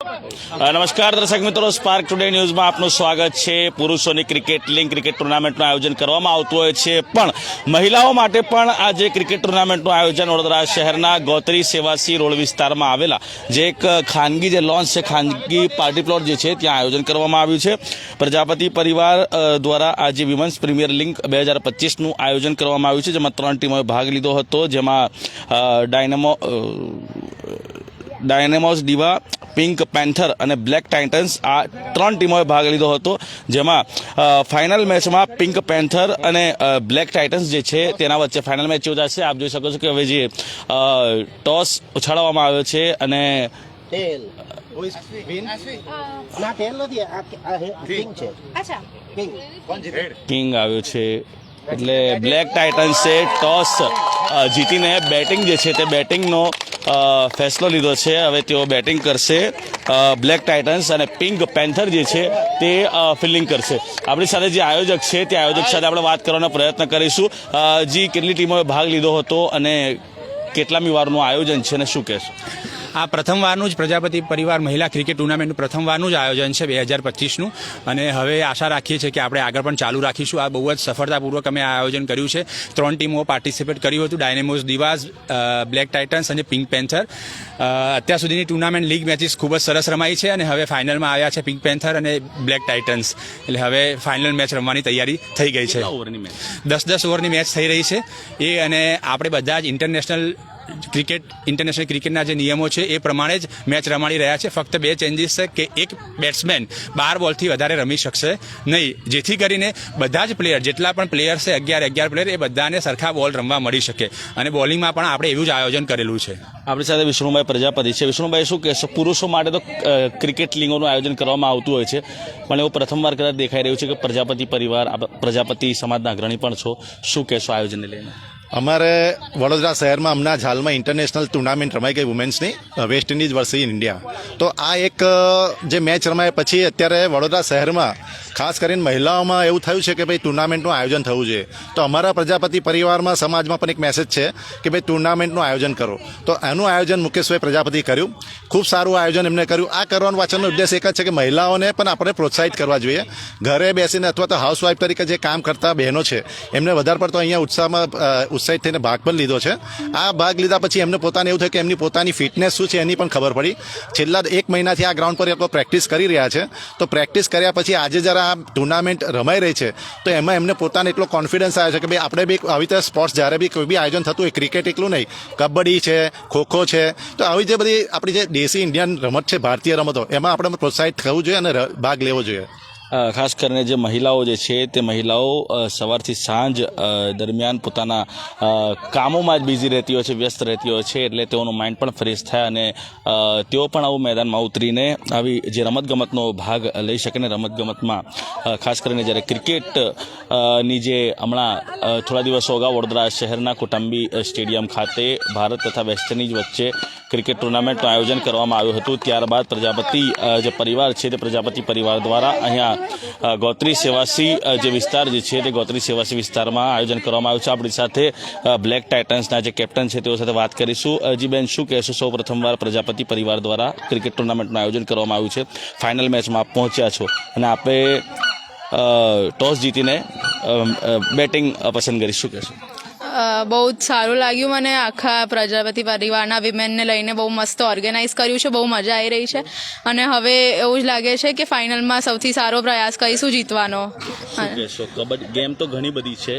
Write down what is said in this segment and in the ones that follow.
નમસ્કાર દર્શક મિત્રો સ્પાર્ક ટુડે ન્યૂઝમાં આપનું સ્વાગત છે. પુરુષોની ક્રિકેટ લીગ ક્રિકેટ ટુર્નામેન્ટનું આયોજન કરવામાં આવતું હોય છે. પણ મહિલાઓ માટે પણ આ જે ક્રિકેટ ટુર્નામેન્ટનું આયોજન વડોદરા શહેરના ગોત્રી સેવાસી રોડ વિસ્તારમાં આવેલા જે એક ખાનગી જે લોન્ચ છે, ખાનગી પાર્ટી પ્લોટ જે છે, ત્યાં આયોજન કરવામાં આવ્યું છે. પ્રજાપતિ પરિવાર દ્વારા આજે વિમન્સ પ્રીમિયર લીગ બે હજાર પચીસનું આયોજન કરવામાં આવ્યું છે, જેમાં ત્રણ ટીમોએ ભાગ લીધો હતો. જેમાં Dynamo Dynamos Diva Pink Panther અને બ્લેક ટાઇટન્સ આ ત્રણ ટીમોએ ભાગ લીધો હતો જેમાં ફાઇનલ મેચમાં પિંક પેન્થર અને બ્લેક ટાઇટન્સ જે છે તેના વચ્ચે ફાઇનલ મેચ યોજાશે આપ જોઈ શકો છો કે હવે જે ટોસ ઉછાળવામાં આવ્યો છે અને કિંગ છે. અચ્છા. કિંગ કિંગ આવ્યો છે. એટલે બ્લેક ટાઇટન્સે ટોસ જીતીને બેટિંગ જે છે તે બેટિંગનો ફેસલો લીધો છે. હવે તેઓ બેટિંગ કરશે. બ્લેક ટાઇટન્સ અને પિંક પેન્થર જે છે તે ફિલ્ડિંગ કરશે. આપણી સાથે જે આયોજક છે તે આયોજક સાથે આપણે વાત કરવાનો પ્રયત્ન કરીશું. જી, કેટલી ટીમોએ ભાગ લીધો હતો અને કેટલામી વારનું આયોજન છે અને શું કહેશો? આ પ્રથમવારનું જ પ્રજાપતિ પરિવાર મહિલા ક્રિકેટ ટુર્નામેન્ટનું પ્રથમવારનું જ આયોજન છે બે હજાર પચીસનું. અને હવે આશા રાખીએ છીએ કે આપણે આગળ પણ ચાલુ રાખીશું. આ બહુ જ સફળતાપૂર્વક અમે આ આયોજન કર્યું છે. ત્રણ ટીમો પાર્ટિસિપેટ કર્યું હતું. ડાયનેમોઝ દિવાઝ બ્લેક ટાઇટન્સ અને પિંક પેન્થર. અત્યાર સુધીની ટુર્નામેન્ટ લીગ મેચિસ ખૂબ જ સરસ રમાઈ છે અને હવે ફાઇનલમાં આવ્યા છે પિંક પેન્થર અને બ્લેક ટાઇટન્સ. એટલે હવે ફાઇનલ મેચ રમવાની તૈયારી થઈ ગઈ છે. ઓવરની મેચ? દસ દસ ઓવરની મેચ થઈ રહી છે. એ અને આપણે બધા જ ઇન્ટરનેશનલ ક્રિકેટ ઇન્ટરનેશનલ ક્રિકેટના જે નિયમો છે એ પ્રમાણે જ મેચ રમાડી રહ્યા છે. ફક્ત બે ચેન્જીસ છે કે એક બેટ્સમેન બાર બોલથી વધારે રમી શકશે નહીં. જેથી કરીને બધા જ પ્લેયર જેટલા પણ પ્લેયર છે, અગિયાર અગિયાર પ્લેયર એ બધાને સરખા બોલ રમવા મળી શકે. અને બોલિંગમાં પણ આપણે એવું જ આયોજન કરેલું છે. આપણી સાથે વિષ્ણુભાઈ પ્રજાપતિ છે. વિષ્ણુભાઈ, શું કહેશો? પુરુષો માટે તો ક્રિકેટ લીગોનું આયોજન કરવામાં આવતું હોય છે. પણ એવું પ્રથમવાર કદાચ દેખાઈ રહ્યું છે કે પ્રજાપતિ પરિવાર પ્રજાપતિ સમાજના અગ્રણી પણ છો. શું કહેશો આયોજનને લઈને? અમારે વડોદરા શહેરમાં હમણાં હાલમાં ઇન્ટરનેશનલ ટુર્નામેન્ટ રમાઈ ગઈ વુમેન્સની વેસ્ટ ઇન્ડિઝ વર્સિસ ઇન્ડિયા તો આ એક જે મેચ રમાય પછી અત્યારે વડોદરા શહેરમાં ખાસ કરીને મહિલાઓમાં એવું થયું છે કે ભાઈ ટુર્નામેન્ટનું આયોજન થવું જોઈએ. તો અમારા પ્રજાપતિ પરિવારમાં સમાજમાં પણ એક મેસેજ છે કે ભાઈ ટુર્નામેન્ટનું આયોજન કરો. તો એનું આયોજન મુકેશભાઈ પ્રજાપતિ કર્યું. ખૂબ સારું આયોજન એમને કર્યું. આ કરવાનું પાછળનો ઉદ્દેશ એક જ છે કે મહિલાઓને પણ આપણે પ્રોત્સાહિત કરવા જોઈએ. ઘરે બેસીને અથવા તો હાઉસવાઈફ તરીકે જે કામ કરતા બહેનો છે, એમને વધારે પડતો અહીંયા ઉત્સાહમાં ઉત્સાહિત થઈને ભાગ પણ લીધો છે. આ ભાગ લીધા પછી એમને પોતાને એવું થયું કે એમની પોતાની ફિટનેસ શું છે એની પણ ખબર પડી. છેલ્લા એક મહિનાથી આ ગ્રાઉન્ડ પર પ્રેક્ટિસ કરી રહ્યા છે. તો પ્રેક્ટિસ કર્યા પછી આજે જ્યારે આ ટુર્નામેન્ટ રમાઈ રહી છે, તો એમાં એમને પોતાને એટલો કોન્ફિડન્સ આવ્યો છે કે ભાઈ આપણે બી આવી રીતે સ્પોર્ટ્સ જ્યારે બી કોઈ બી આયોજન થતું હોય ક્રિકેટ એકલું નહીં, કબડ્ડી છે ખોખો છે, તો આવી જે બધી આપણી જે દેશી ઇન્ડિયન રમત છે, ભારતીય રમતો, એમાં આપણે પ્રોત્સાહિત થવું જોઈએ અને ભાગ લેવો જોઈએ. ખાસ કરીને જે મહિલાઓ જે છે, તે મહિલાઓ સવારથી સાંજ દરમિયાન પોતાના કામોમાં જ બિઝી રહેતી હોય છે, વ્યસ્ત રહેતી હોય છે, એટલે તેઓનું માઇન્ડ પણ ફ્રેશ થાય અને તેઓ પણ આવું મેદાનમાં ઉતરીને આવી જે રમતગમતનો ભાગ લઈ શકે ને રમતગમતમાં. ખાસ કરીને જ્યારે ક્રિકેટની જે હમણાં થોડા દિવસો અગાઉ વડોદરા શહેરના કોટંબી સ્ટેડિયમ ખાતે ભારત તથા વેસ્ટ ઇન્ડિઝ વચ્ચે ક્રિકેટ ટુર્નામેન્ટનું આયોજન કરવામાં આવ્યું હતું. ત્યારબાદ પ્રજાપતિ જે પરિવાર છે તે પ્રજાપતિ પરિવાર દ્વારા અહીંયા ગોત્રી સેવાસી જે વિસ્તાર જે છે તે ગોત્રી સેવાસી વિસ્તારમાં આયોજન કરવામાં આવ્યું છે. આપણી સાથે બ્લેક ટાઇટન્સના જે કેપ્ટન છે તેઓ સાથે વાત કરીશું. અ, બેન શું કહેશો સૌ પ્રથમવાર પ્રજાપતિ પરિવાર દ્વારા ક્રિકેટ ટુર્નામેન્ટનું આયોજન કરવામાં આવ્યું છે? ફાઇનલ મેચમાં આપ પહોંચ્યા છો અને આપે ટોસ જીતીને બેટિંગ પસંદ કરીશું કહેશો? બહુ જ સારું લાગ્યું મને આખા પ્રજાપતિ પરિવારના વિમેનને લઈને બહુ મસ્ત ઓર્ગેનાઇઝ કર્યું છે, બહુ મજા આવી રહી છે. અને હવે એવું જ લાગે છે કે ફાઇનલમાં સૌથી સારો પ્રયાસ કરીશું જીતવાનો. ગેમ તો ઘણી બધી છે.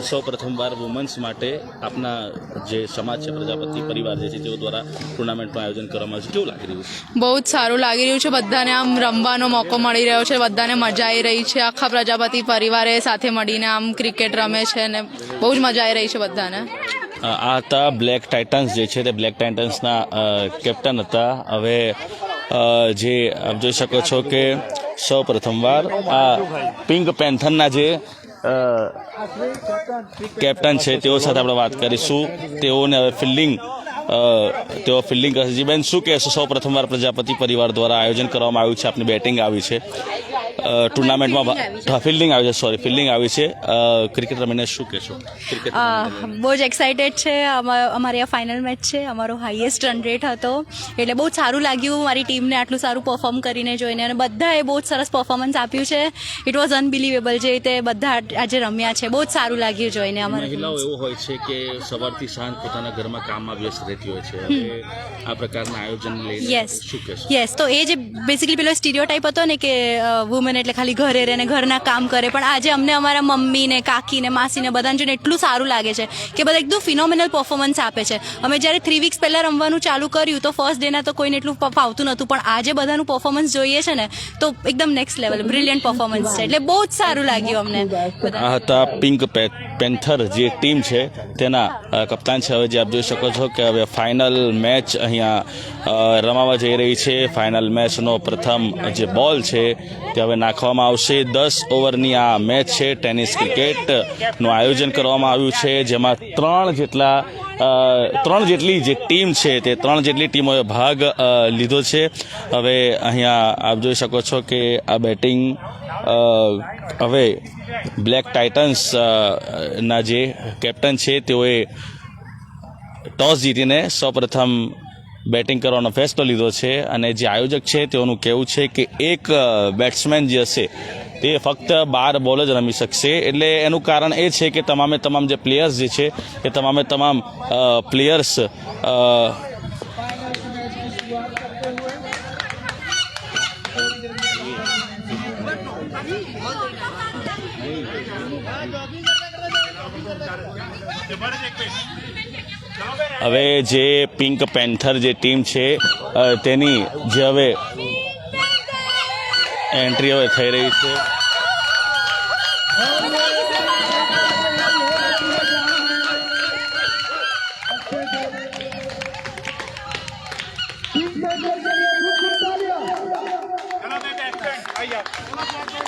સૌ પ્રથમવાર વુમન્સ માટે આપના જે સમાજ છે પ્રજાપતિ પરિવાર જે છે તેઓ દ્વારા ટુર્નામેન્ટનું આયોજન કરવામાં આવ્યું છે. કેવું લાગી રહ્યું છે? બહુ જ સારું લાગી રહ્યું છે. બધાને આમ રમવાનો મોકો મળી રહ્યો છે. બધાને મજા આવી રહી છે. આખા પ્રજાપતિ પરિવારે સાથે મળીને આમ ક્રિકેટ રમે છે ને બહુ જ મજા આવી રહી છે બધાને. આ હતા બ્લેક ટાઇટન્સ જે છે તે બ્લેક ટાઇટન્સના કેપ્ટન હતા. હવે જે આપ જોઈ શકો છો કે સૌ પ્રથમવાર આ પિંક પેન્થનના જે કેપ્ટન છે, તેઓ સાથે આપણે વાત કરીશું. તેઓને હવે ફિલ્ડિંગ તેઓ ફિલ્ડિંગ કરશે. જી બેન શું કહેશો? સૌ પ્રથમવાર પ્રજાપતિ પરિવાર દ્વારા આયોજન કરવામાં આવ્યું છે. આપની બેટિંગ આવી છે. ટુર્નામેન્ટમાં ભા- ફિલ્ડિંગ આવી છે સોરી ફિલ્ડિંગ આવી છે. ક્રિકેટ રમીને શું કહેશો? બહુ જ એક્સાઇટેડ છે. અમા- અમારી આ ફાઇનલ મેચ છે. અમારો હાઈએસ્ટ રન રેટ હતો. એટલે બહુ સારું લાગ્યું મારી ટીમને આટલું સારું પરફોર્મ કરીને જોઈને. અને બધાએ બહુ જ સરસ પરફોર્મન્સ આપ્યું છે. ઇટ વોઝ અનબિલીવેબલ જે રીતે બધા આજે રમ્યા છે. બહુ જ સારું લાગ્યું જોઈને અમારે મહિલાઓ એવું હોય છે કે સવારથી સાંજ પોતાના ઘરમાં કામમાં વ્યસ્ત રહેતી હોય છે. આ પ્રકારના આયોજન લઈને યસ યસ તો એ જે બેસિકલી પેલો સ્ટીરિયો ટાઈપ હતો ને કે વુમેન એટલે ખાલી ઘરે રહે ને ઘરના કામ કરે. પણ આજે અમને અમારા મમ્મીને, કાકીને, માસીને બધાને જોઈને એટલું સારું લાગે છે કે બધા એકદમ ફિનોમિનલ પરફોર્મન્સ આપે છે. અમે જ્યારે થ્રી વીક્સ પહેલાં રમવાનું ચાલુ કર્યું તો ફર્સ્ટ ડેના તો કોઈને એટલું ફાવતું નહોતું. પણ આજે બધાનું પરફોર્મન્સ જોઈએ છે ને, તો એકદમ નેક્સ્ટ લેવલ બ્રિલિયન્ટ પરફોર્મન્સ છે. એટલે બહુ જ સારું લાગ્યું અમને આ હતા પિંક પેન્થર જે ટીમ છે, તેના કપ્તાન છે. હવે જે આપ જોઈ શકો છો કે હવે ફાઇનલ મેચ અહીંયા રમાવા જઈ રહી છે. ફાઇનલ મેચનો પ્રથમ જે બોલ છે તે હવે નાખવામાં આવશે. દસ ઓવરની આ મેચ છે. ટેનિસ ક્રિકેટનું આયોજન કરવામાં આવ્યું છે. જેમાં ત્રણ જેટલા ત્રણ જેટલી જે ટીમ છે તે ત્રણ જેટલી ટીમોએ ભાગ લીધો છે. હવે અહીંયા આપ જોઈ શકો છો કે આ બેટિંગ હવે બ્લેક ટાઇટન્સ ના જે કેપ્ટન છે તેઓએ ટોસ જીતીને સૌપ્રથમ બેટિંગ કરવાનો ફેસલો લીધો છે અને જે આયોજક છે તેઓનું કહેવું છે કે એક બેટ્સમેન જે હશે તે ફક્ત બાર બોલ જ રમી શકશે. એટલે એનું કારણ એ છે કે તમામે તમામ જે પ્લેયર્સ જે છે એ તમામે તમામ પ્લેયર્સ હવે જે પિંક પેન્થર જે ટીમ છે તેની જે હવે એન્ટ્રી હવે થઈ રહી છે.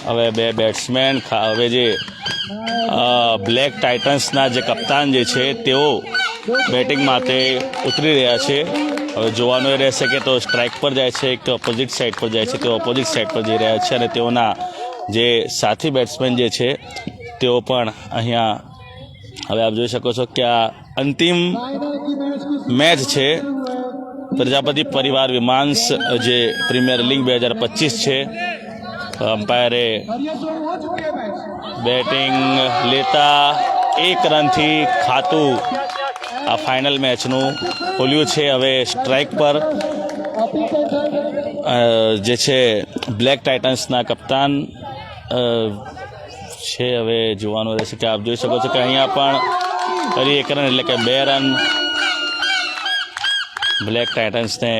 હવે બે બેટ્સમેન હવે જે બ્લેક ટાઇટન્સના જે કપ્તાન જે છે, તેઓ બેટિંગ માટે ઉતરી રહ્યા છે. હવે જોવાનું એ રહેશે કે તો સ્ટ્રાઇક પર જાય છે કે ઓપોઝિટ સાઈડ પર જાય છે, તેઓ ઓપોઝિટ સાઈડ પર જઈ રહ્યા છે અને તેઓના જે સાથી બેટ્સમેન જે છે, તેઓ પણ અહીંયા હવે આપ જોઈ શકો છો કે આ અંતિમ મેચ છે. પ્રજાપતિ પરિવાર વિમાન્સ જે પ્રીમિયર લીગ બે હજાર પચીસ છે. અમ્પાયરે બેટિંગ લેતા એક રનથી ખાતું આ ફાઇનલ મેચનું ખોલ્યું છે. હવે સ્ટ્રાઇક પર અ, જે છે બ્લેક ટાઇટન્સના કપ્તાન અ, છે હવે જોવાનું રહેશે કે આપ જોઈ શકો છો કે અહીંયા પણ ફરી એક રન એટલે કે બે રન બ્લેક ટાઇટન્સને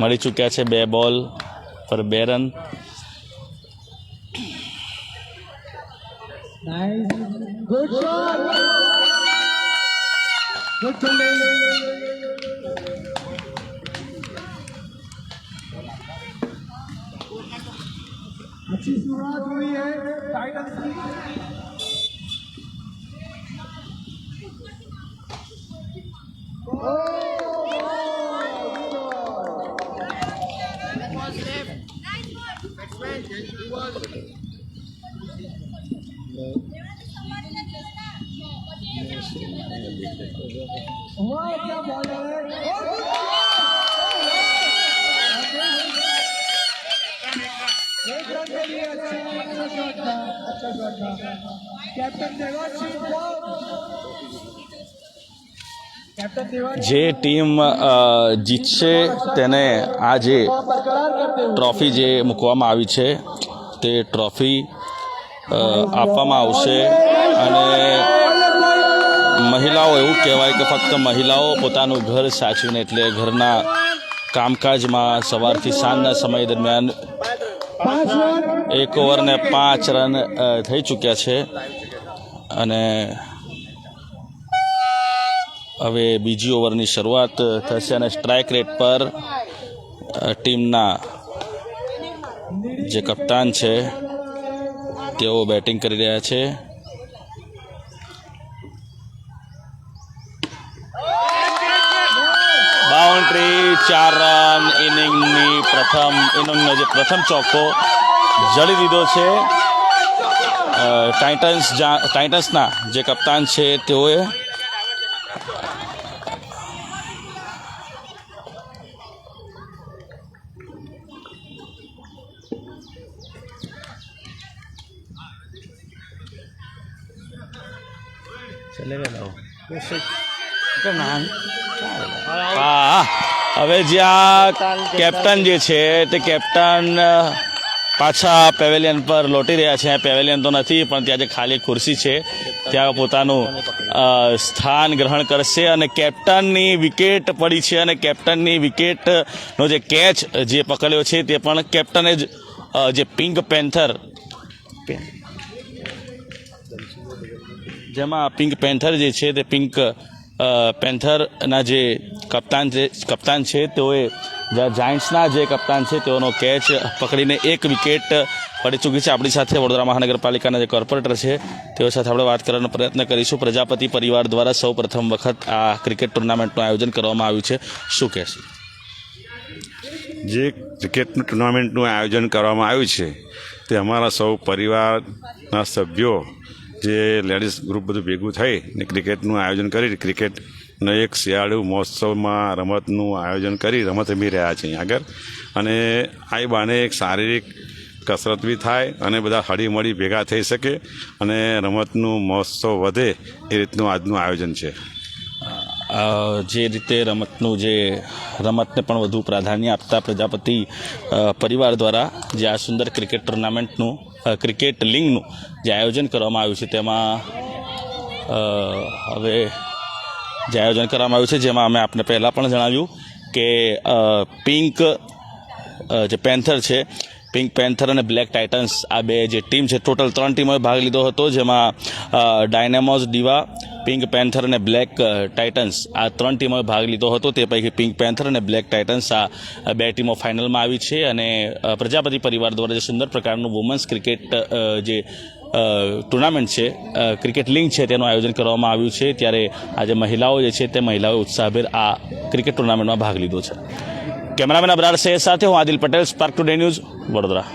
મળી ચૂક્યા છે બે બોલ પર બે રન. अच्छी शुरुआत हुई है टाइटल्स की Thank you. જે ટીમ જીતશે તેને આ જે ટ્રોફી જે મૂકવામાં આવી છે, તે ટ્રોફી આપવામાં આવશે. અને મહિલાઓ એવું કહેવાય કે ફક્ત મહિલાઓ પોતાનું ઘર સાચવીને એટલે ઘરના કામકાજમાં સવારથી સાંજના સમય દરમિયાન એક ઓવરને પાંચ રન થઈ ચૂક્યા છે. અને હવે બીજી ઓવરની શરૂઆત થશે અને સ્ટ્રાઇક રેટ પર ટીમના જે કપ્તાન છે તેઓ બેટિંગ કરી રહ્યા છે. બાઉન્ડ્રી ચાર રન ઇનિંગની પ્રથમ ઇનિંગનો જે પ્રથમ ચોક્કો જડી દીધો છે. ટાઇટન્સ ટાઇટન્સના જે કપ્તાન છે તેઓએ હા હવે જ્યાં કેપ્ટન જે છે તે કેપ્ટન પાછા પેવેલિયન પર લોટી રહ્યા છે. પેવેલિયન તો નથી પણ ત્યાં જે ખાલી ખુરશી છે ત્યાં પોતાનું સ્થાન ગ્રહણ કરશે અને કેપ્ટનની વિકેટ પડી છે અને કેપ્ટનની વિકેટનો જે કેચ જે પકડ્યો છે તે પણ કેપ્ટને જ જે પિંક પેન્થર જેમાં પિંક પેન્થર જે છે તે પિંક પેન્થરના જે કપ્તાન જે કપ્તાન છે, તેઓએ જાયન્ટ્સના જે કપ્તાન છે, તેઓનો કેચ પકડીને એક વિકેટ પડી ચૂકી છે. આપણી સાથે વડોદરા મહાનગરપાલિકાના જે કોર્પોરેટર છે, તેઓ સાથે આપણે વાત કરવાનો પ્રયત્ન કરીશું. પ્રજાપતિ પરિવાર દ્વારા સૌ પ્રથમ વખત આ ક્રિકેટ ટુર્નામેન્ટનું આયોજન કરવામાં આવ્યું છે. શું કહેશું? જે ક્રિકેટ ટુર્નામેન્ટનું આયોજન કરવામાં આવ્યું છે, તે અમારા સૌ પરિવારના સભ્યો જે લેડીઝ ગ્રુપ બધું ભેગું થઈ ને ક્રિકેટનું આયોજન કરી ક્રિકેટનો એક શિયાળુ મહોત્સવમાં રમતનું આયોજન કરી રમત રમી રહ્યા છીએ આગળ. અને આ બાને એક શારીરિક કસરત બી થાય અને બધા હળીમળી ભેગા થઈ શકે અને રમતનું મહોત્સવ વધે એ રીતનું આજનું આયોજન છે. જે રીતે રમતનું જે રમતને પણ વધુ પ્રાધાન્ય આપતા પ્રજાપતિ પરિવાર દ્વારા જે આ સુંદર ક્રિકેટ ટુર્નામેન્ટનું ક્રિકેટ લીગનું જે આયોજન કરવામાં આવ્યું છે, તેમાં હવે જે આયોજન કરવામાં આવ્યું છે, જેમાં અમે આપને પહેલાં પણ જણાવ્યું કે પિંક જે પેન્થર છે, પિંક પેન્થર અને બ્લેક ટાઇટન્સ આ બે જે ટીમ છે, ટોટલ ત્રણ ટીમોએ ભાગ લીધો હતો, જેમાં ડાયનેમોઝ ડીવા પિંક પેન્થર અને બ્લેક ટાઇટન્સ આ ત્રણ ટીમોએ ભાગ લીધો હતો. તે પૈકી પિંક પેન્થર અને બ્લેક ટાઇટન્સ આ બે ટીમો ફાઇનલમાં આવી છે અને પ્રજાપતિ પરિવાર દ્વારા જે સુંદર પ્રકારનું વુમન્સ ક્રિકેટ જે ટુર્નામેન્ટ છે ક્રિકેટ લીગ છે, તેનું આયોજન કરવામાં આવ્યું છે. ત્યારે આજે મહિલાઓ જે છે તે મહિલાઓએ ઉત્સાહભેર આ ક્રિકેટ ટુર્નામેન્ટમાં ભાગ લીધો છે. કેમેરામેન અબરાર શેખ સાથે હું Adil Patel Spark Today News Vadodara.